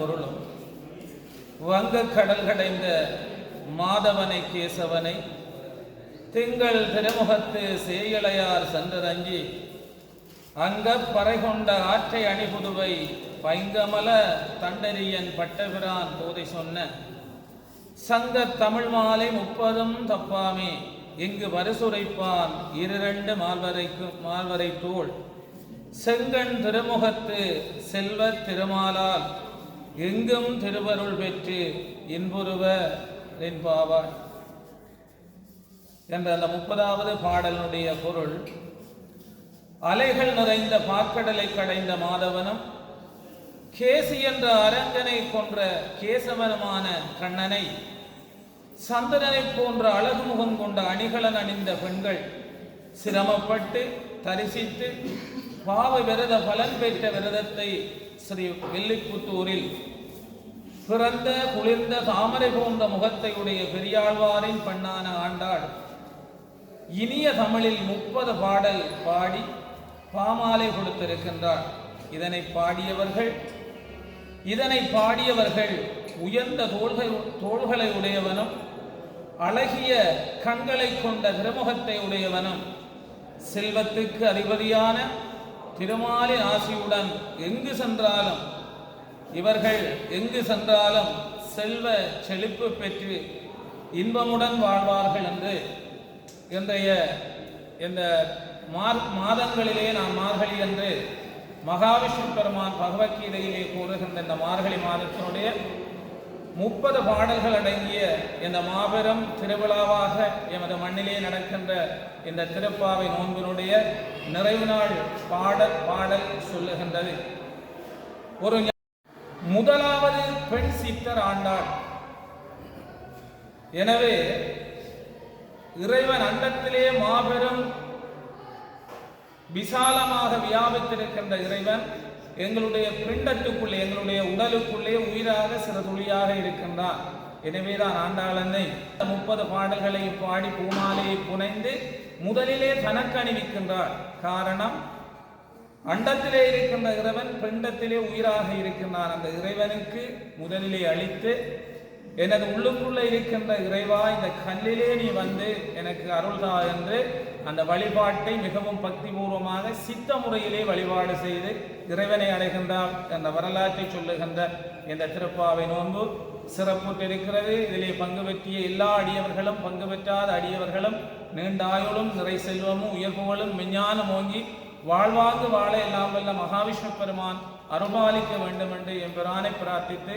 பொருளும். வங்க கடல் கடைந்த மாதவனை கேசவனை திங்கள் திருமுகத்து சேயலையார் சென்றதஞ்சி அங்கப் பறை கொண்ட ஆற்றை அணிபுதுவை பைங்கமல தண்டரியன் பட்டபிரான் போதை சொன்ன சங்கத் தமிழ் மாலை முப்பதும் தப்பாமே இங்கு வருசுரைப்பான் இரண்டு மால்வரைக்கு மால்வரை தோல் செங்கன் திருமுகத்து செல்வத் திருமாலால் எங்கும் திருவருள் பெற்று இன்புருவ என்பாவாய். என்ற அந்த முப்பதாவது பாடலுடைய பொருள் அலைகள் நிறைந்த பாற்கடலை கடைந்த மாதவனும் கேசி என்ற அரங்கனை கொன்ற கேசவனமான கண்ணனை சந்திரனை போன்ற அழகு முகம் கொண்ட அணிகலன் அணிந்த பெண்கள் சிரமப்பட்டு தரிசித்து பாவ விரத பலன் பெற்ற விரதத்தை ஸ்ரீ வெள்ளிப்புத்தூரில் பிறந்த குளிர்ந்த தாமரை போன்ற முகத்தை உடைய பெரியாழ்வாரின் பண்ணான ஆண்டாள் இனிய தமிழில் முப்பது பாடல் பாடி பாமாலை கொடுத்திருக்கின்றார் இதனை பாடியவர்கள் இதனை பாடியவர்கள் உயர்ந்த தோள்கள் தோள்களை உடையவனும் அழகிய கண்களை கொண்ட திருமுகத்தை உடையவனும் செல்வத்துக்கு அதிபதியான திருமாலி ஆசியுடன் எங்கு சென்றாலும் இவர்கள் எங்கு சென்றாலும் செல்வ செழிப்பு பெற்று இன்பமுடன் வாழ்வார்கள் என்று இன்றைய இந்த மார் மாதங்களிலே நாம் மார்கழி என்று மகாவிஷ்ணு பெருமான் பகவத்கீதையிலே கூறுகின்ற இந்த மார்கழி மாதத்தினுடைய முப்பது பாடல்கள் அடங்கிய இந்த மாபெரும் திருவிழாவாக எமது மண்ணிலே நடக்கின்ற இந்த திருப்பாவை நோன்பினுடைய நிறைவு நாள் பாடல் பாடல் சொல்லுகின்றது. ஒரு முதலாவது பெண் சித்தர் ஆண்டாள். எனவே இறைவன் அண்டத்திலே மாபெரும் விசாலமாக வியாபித்திருக்கின்ற இறைவன் எங்களுடைய பிண்டத்துக்குள்ளே எங்களுடைய உடலுக்குள்ளே உயிராக சிறு துளியாக இருக்கின்றான் எனவேதான் ஆண்டாளனை முப்பது பாடல்களை பாடி பூமாலையை புனைந்து முதலிலே தனக்கு அணிவிக்கின்றார் காரணம் அண்டத்திலே இருக்கின்ற இறைவன் பிண்டத்திலே உயிராக இருக்கின்றான். அந்த இறைவனுக்கு முதலிலே அளித்து எனது உள்ளுக்குள்ளே இருக்கின்ற இறைவா இந்த கல்லிலே நீ வந்து எனக்கு அருள்தா என்று அந்த வழிபாட்டை மிகவும் பக்திபூர்வமாக சித்த முறையிலே வழிபாடு செய்து இறைவனை அடைகின்றார் என்ற வரலாற்றை சொல்லுகின்ற இந்த திருப்பாவை நோன்பு சிறப்பு இருக்கிறது இதிலே பங்கு பெற்றிய எல்லா அடியவர்களும் பங்கு பெற்றாத அடியவர்களும் நீண்ட ஆயுளும் நிறை செல்வமும் உயர்வுகளும் விஞ்ஞானம் ஓங்கி வாழ்வாங்கு வாழ எல்லாம் வல்ல மகாவிஷ்ணு பெருமான் அருபாலிக்க வேண்டும் என்று எம்பிரானை பிரார்த்தித்து